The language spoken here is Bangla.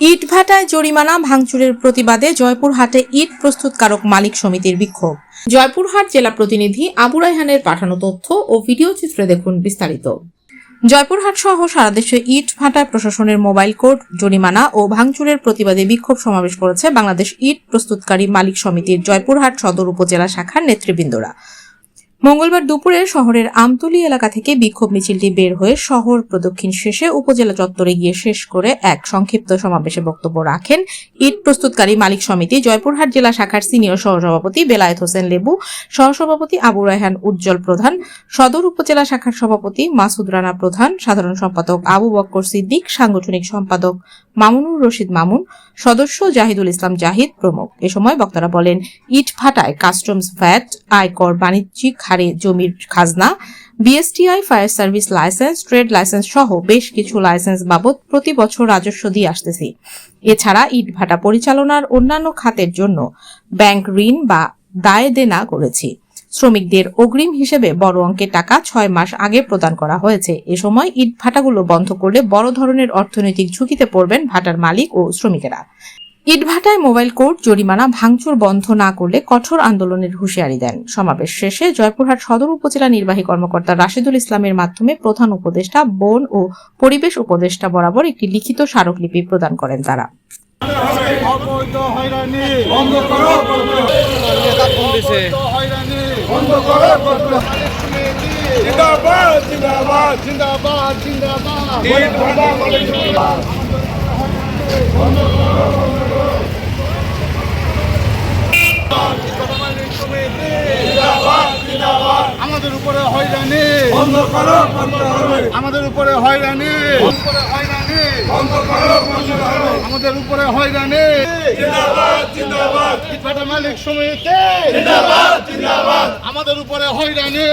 ইট ভাটায় জরিমানা, ভাঙচুরের প্রতিবাদে জয়পুরহাটে ইট প্রস্তুতকারক মালিক সমিতির বিক্ষোভ। জয়পুরহাট জেলা প্রতিনিধি আবু রায়হানের পাঠানো তথ্য ও ভিডিও চিত্রে দেখুন বিস্তারিত। জয়পুরহাট সহ সারা দেশে ইট ভাটায় প্রশাসনের মোবাইল কোর্ট জরিমানা ও ভাঙচুরের প্রতিবাদে বিক্ষোভ সমাবেশ করেছে বাংলাদেশ ইট প্রস্তুতকারী মালিক সমিতির জয়পুরহাট সদর উপজেলা শাখার নেতৃবৃন্দরা। মঙ্গলবার দুপুরে শহরের আমতলী এলাকা থেকে বিক্ষোভ মিছিলটি বের হয়ে শহর প্রদক্ষিণ শেষে উপজেলা চত্বরে গিয়ে শেষ করে এক সংক্ষিপ্ত সমাবেশে বক্তব্য রাখেন ইট প্রস্তুতকারী মালিক সমিতি, জয়পুরহাট জেলা শাখার সিনিয়র সহসভাপতি বেলায়েত হোসেন লেবু, সহসভাপতি আবু রায়হান উজ্জ্বল প্রধান, সদর উপজেলা শাখার সভাপতি মাসুদ রানা প্রধান, সাধারণ সম্পাদক আবু বক্কর সিদ্দিক, সাংগঠনিক সম্পাদক মামুনুর রশিদ মামুন সদস্য জাহিদুল ইসলাম জাহিদ প্রমুখ। এ সময় বক্তারা বলেন, ইট ভাটায় কাস্টমস ভ্যাট, আয়কর বাণিজ্যিক হারে জমির খাজনা, BSTI, fire service licence, trade licence সহ বেশ কিছু লাইসেন্স বাবদ প্রতি বছর রাজস্ব দিয়ে আসতেছি। এছাড়া ইট ভাটা পরিচালনার অন্যান্য খাতের জন্য ব্যাংক ঋণ বা দায় দেনা করেছি। শ্রমিকদের অগ্রিম হিসেবে বড় অঙ্কের টাকা ছয় মাস আগে প্রদান করা হয়েছে। এ সময় ইট ভাটাগুলো বন্ধ করলে বড় ধরনের অর্থনৈতিক ঝুঁকিতে পড়বেন ভাটার মালিক ও শ্রমিকেরা। ইটভাটায় মোবাইল কোর্ট জরিমানা ভাঙচুর বন্ধ না করলে কঠোর আন্দোলনের হুঁশিয়ারি দেন। সমাবেশ শেষে জয়পুরহাট সদর উপজেলা নির্বাহী কর্মকর্তা রাশিদুল ইসলামের মাধ্যমে প্রধান উপদেষ্টা বন ও পরিবেশ উপদেষ্টা বরাবর একটি লিখিত স্মারকলিপি প্রদান করেন তারা। অবৈধ হয়রানি। বন্ধ করো। বন্ধ দিছে হয়রানি বন্ধ করো। বন্ধ জিন্দাবাদ জিন্দাবাদ জিন্দাবাদ। জিন্দাবাদ ইট ভাটা আমাদের উপরে হয়রানি। বন্ধ করো বন্ধ হবে আমাদের উপরে হয়রানি। উপরে হয়রানি বন্ধ করো বন্ধ হবে আমাদের উপরে হয়রানি। জিন্দাবাদ জিন্দাবাদ। ইটভাটা মালিক সমিতি জিন্দাবাদ জিন্দাবাদ। আমাদের উপরে হয়রানি।